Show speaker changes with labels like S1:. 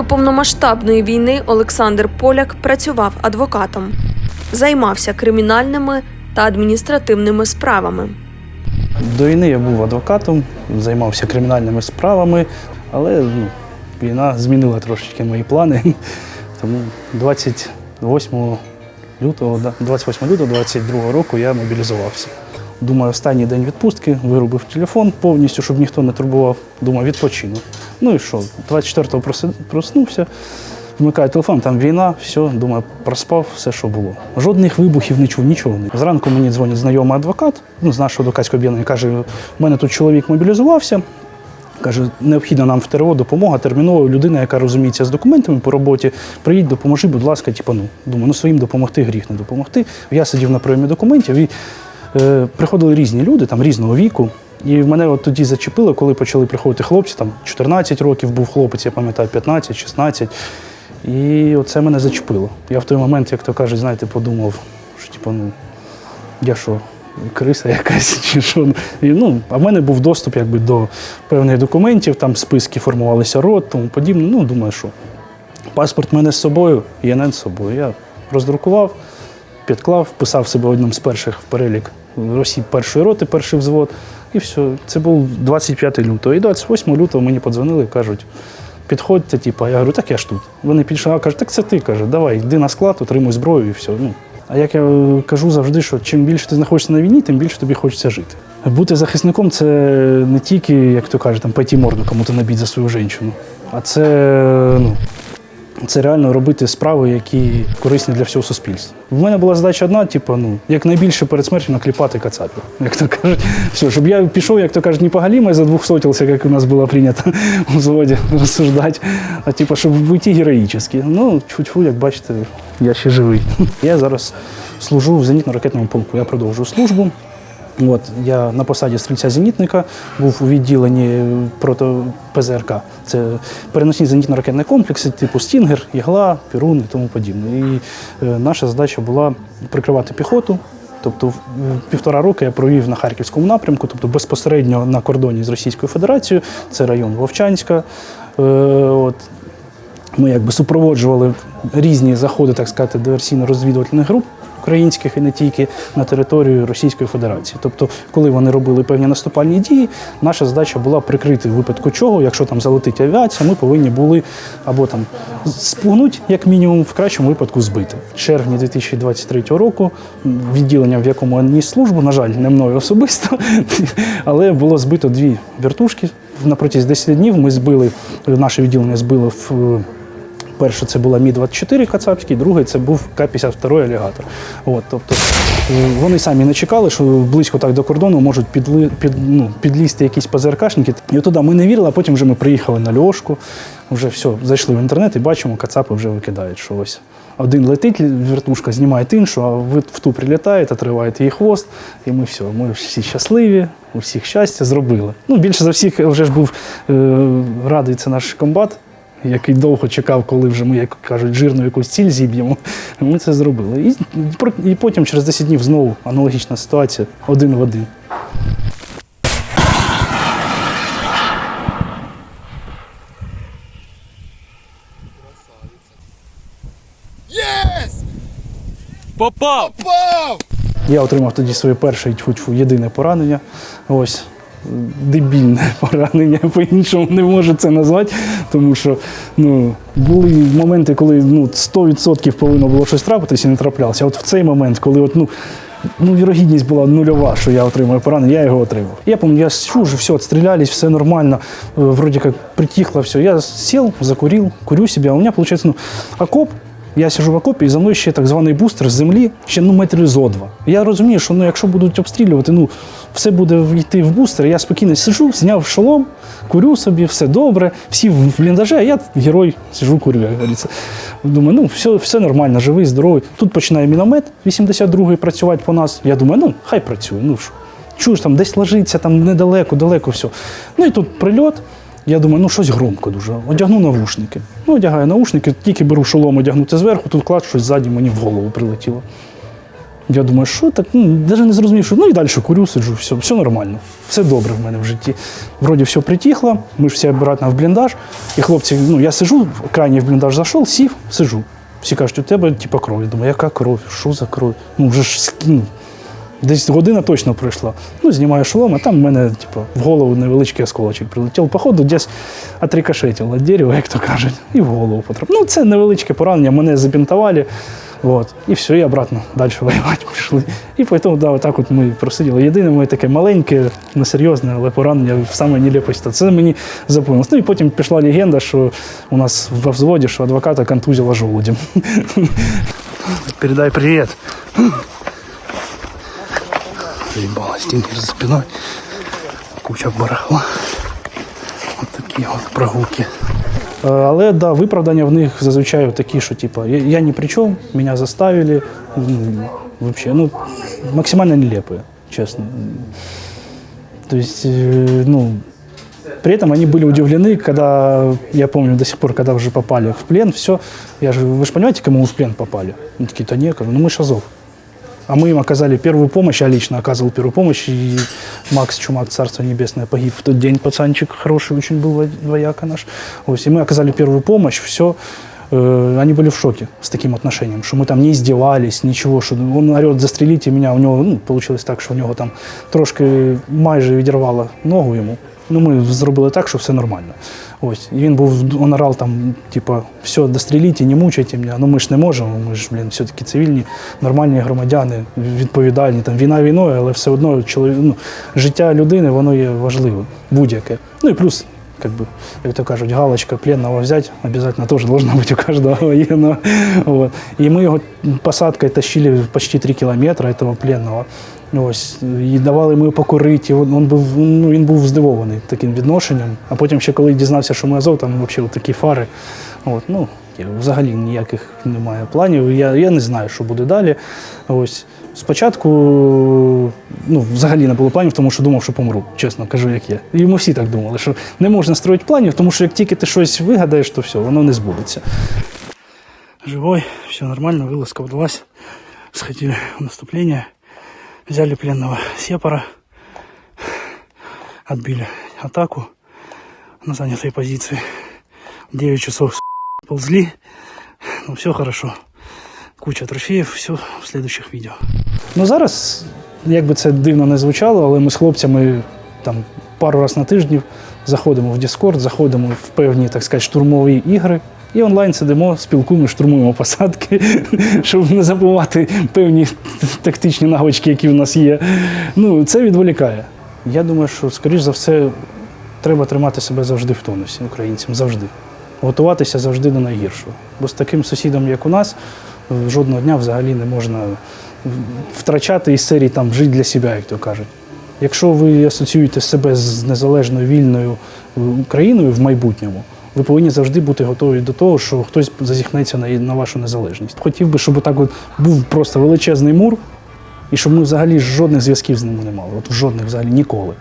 S1: До повномасштабної війни Олександр Поляк працював адвокатом, займався кримінальними та адміністративними справами.
S2: До війни я був адвокатом, займався кримінальними справами, але ну, війна змінила трошечки мої плани. Тому 28 лютого, да, 28 лютого 22 року я мобілізувався. Думаю, останній день відпустки, вирубив телефон повністю, щоб ніхто не турбував. Думаю, відпочину. Ну і що? 24-го проси- проснувся, вмикаю телефон, там війна, все, думаю, проспав все, що було. Жодних вибухів не чув, нічого не. Зранку мені дзвонить знайомий адвокат, ну, з нашого адвокатського об'єднання, каже, у мене тут чоловік мобілізувався. Каже, необхідна нам в ТРО допомога терміново. Людина, яка розуміється з документами по роботі, приїдь, допоможи, будь ласка, типу, ну, думаю, ну своїм допомогти гріх не допомогти. Я сидів на прийомі документів і е, приходили різні люди, там різного віку. І мене от тоді зачепило, коли почали приходити хлопці, там 14 років був хлопець, я пам'ятаю, 15, 16. І оце мене зачепило. Я в той момент, як то кажуть, знаєте, подумав, що типу, ну, я що, криса якась чи що. І, ну, а в мене був доступ якби, до певних документів, там списки формувалися рот, тому подібне. Ну, думаю, що паспорт в мене з собою, ЄНН з собою. Я роздрукував, підклав, вписав себе одним з перших в перелік осіб першої роти, перший взвод. І все. Це був 25 лютого. І 28 лютого мені подзвонили і кажуть, підходьте, типу, я говорю, так я ж тут. Вони підійшли, а кажуть, так це ти каже, давай, йди на склад, отримуй зброю і все. Ну, а як я е, кажу завжди, що чим більше ти знаходишся на війні, тим більше тобі хочеться жити. Бути захисником це не тільки, як то кажуть, там пойти морду кому-то набити за свою жінку, а це, ну, це реально робити справи, які корисні для всього суспільства. В мене була задача одна, типу, ну, як найбільше перед смертю накліпати кацапів. Як то кажуть, все, щоб я пішов, як то кажуть, не погалімай за двох сотілся, як у нас було прийнято у взводі розсуждати, а типу, щоб уйти героїчно. Ну, тьфу-тьфу, як бачите, я ще живий. Я зараз служу в зенітно-ракетному полку. Я продовжую службу. От, я на посаді стрільця-зенітника був у відділенні проти ПЗРК. Це переносні зенітно-ракетні комплекси, типу Стінгер, Ігла, Пірун і тому подібне. І е, наша задача була прикривати піхоту. Тобто півтора року я провів на Харківському напрямку, тобто безпосередньо на кордоні з Російською Федерацією, це район Вовчанська. Е, от, ми якби супроводжували різні заходи, так сказати, диверсійно-розвідувальних груп українських і не тільки на територію Російської Федерації. Тобто, коли вони робили певні наступальні дії, наша задача була прикрити випадку чого, якщо там залетить авіація, ми повинні були або там спугнути, як мінімум, в кращому випадку збити. В червні 2023 року відділення, в якому я ніс службу, на жаль, не мною особисто, але було збито дві вертушки. На протязі 10 днів ми збили, наше відділення збило в Перше це була Мі-24 Кацапський, другий це був К-52 алігатор. От, тобто е, вони самі не чекали, що близько так до кордону можуть підли, під, ну, підлізти якісь ПЗРКшники. І туди ми не вірили, а потім вже ми приїхали на Льошку, вже все, зайшли в інтернет і бачимо, Кацапи вже викидають, що. Один летить, вертушка знімає іншу, а ви в ту прилітаєте, отриваєте її хвост, і ми все, ми всі щасливі, у всіх щастя зробили. Ну, більше за всіх вже ж був е, радий це наш комбат, який довго чекав, коли вже ми, як кажуть, жирну якусь ціль зіб'ємо. Ми це зробили. І, і потім через 10 днів знову аналогічна ситуація один в один.
S3: Єс!
S4: Попав!
S3: Пав!
S2: Я отримав тоді своє перше тьфу-тьфу, єдине поранення. Ось дебільне поранення, по-іншому не можу це назвати, тому що ну, були моменти, коли ну, 100% повинно було щось трапитися і не траплялося. От в цей момент, коли от, ну, ну, вірогідність була нульова, що я отримаю поранення, я його отримав. Я пам'ятаю, я сижу, все, отстрілялись, все нормально, е, вроде как притихло все. Я сел, закурил, курю себе, а у меня получается ну, окоп, я сижу в окопі, і за мною ще так званий бустер з землі, ще ну, метрів зо два. Я розумію, що ну, якщо будуть обстрілювати, ну, все буде йти в бустер. Я спокійно сижу, зняв шолом, курю собі, все добре, всі в бліндажі, а я герой сижу, курю, як говориться. Думаю, ну все, все нормально, живий, здоровий. Тут починає міномет 82-й працювати по нас. Я думаю, ну хай працює. Ну що, чуєш, там десь ложиться, там недалеко, далеко все. Ну і тут прильот. Я думаю, ну щось громко дуже. Одягну навушники. Ну, одягаю навушники, тільки беру шолом одягнути зверху, тут клад щось ззаді мені в голову прилетіло. Я думаю, що так, ну, навіть не зрозумів, що ну і далі курю, сиджу, все, все нормально, все добре в мене в житті. Вроді все притихло, ми ж всі обратно в бліндаж, і хлопці, ну я сижу, крайній в бліндаж зайшов, сів, сижу. Всі кажуть, у тебе типа кров. Я думаю, яка кров? Що за кров? Ну, вже ж ну, Десь година точно пройшла. Ну, знімаю шолом, а там в мене, типу, в голову невеличкий осколочок прилетів. Походу, десь отрикошетіло від дерева, як то кажуть, і в голову потрапив. Ну, це невеличке поранення, мене забінтували. Вот. І все, і обратно далі воювати пішли. І потім, да, отак от ми просиділи. Єдине моє таке маленьке, несерйозне, але поранення в саме нелепості. Це мені запомнилось. Ну і потім пішла легенда, що у нас в взводі, що адвоката контузило желудем. Передай привіт. Заебала стенки за спиной. Куча барахла. От такі от прогулки. Е, Але да, виправдання в них зазвичай такі, що типу, я, я ні при чому, мене заставили. М, Вообще, ну, максимально нелепые, честно. То есть, э, ну, при этом они были удивлены, когда, я помню до сих пор, когда уже попали в плен, все, я же, вы же понимаете, кому вы в плен попали? Они такие, да не, кажу, ну мы ж Азов. А мы им оказали первую помощь, я лично оказывал первую помощь, и Макс Чумак, Царство Небесное, погиб в тот день, пацанчик хороший очень был, во- вояка наш. Вот, и мы оказали первую помощь, все. Они были в шоке с таким отношением, что мы там не издевались, ничего, что он орет, застрелите меня, у него, ну, получилось так, що у нього там трошки майже відірвало ногу йому. Ну, ми зробили так, що все нормально. Ось. І він був, він орав там, типа, все, достріліть, не мучайте мене. Ну ми ж не можемо, ми ж, блін, все-таки цивільні, нормальні громадяни, відповідальні. Там війна війною, але все одно чоловік, ну, життя людини, воно є важливе, будь-яке. Ну і плюс, как бы, як то кажуть, галочка пленного взять, обязательно тоже должна быть у каждого военного. Вот. І ми його посадкою тащили почти 3 кілометри этого пленного. Ось, і давали йому покурити. Він, був, ну, він був здивований таким відношенням. А потім ще коли дізнався, що ми Азов, там взагалі такі фари. От, ну, взагалі ніяких немає планів. Я, я не знаю, що буде далі. Ось. Спочатку ну, взагалі не було планів, тому що думав, що помру, чесно кажу, як є. І ми всі так думали, що не можна строїти планів, тому що як тільки ти щось вигадаєш, то все, воно не збудеться. Живой, все нормально, вылазка удалась. Сходили в наступление, взяли пленного сепара, отбили атаку на занятой позиции. 9 часов ползли, ну все хорошо. Куча трофеїв, все в следующих відео. Ну зараз, як би це дивно не звучало, але ми з хлопцями там пару разів на тиждень заходимо в Discord, заходимо в певні, так сказати, штурмові ігри. І онлайн сидимо, спілкуємо, штурмуємо посадки, щоб не забувати певні тактичні навички, які в нас є. Ну, це відволікає. Я думаю, що, скоріш за все, треба тримати себе завжди в тонусі українцям, завжди. Готуватися завжди до найгіршого. Бо з таким сусідом, як у нас, жодного дня взагалі не можна втрачати із серії там жити для себе, як то кажуть. Якщо ви асоціюєте себе з незалежною вільною е, Україною в майбутньому, ви повинні завжди бути готові до того, що хтось зазіхнеться на, на вашу незалежність. Хотів би, щоб так от був просто величезний мур, і щоб ми взагалі жодних зв'язків з ними не мали. От жодних взагалі ніколи.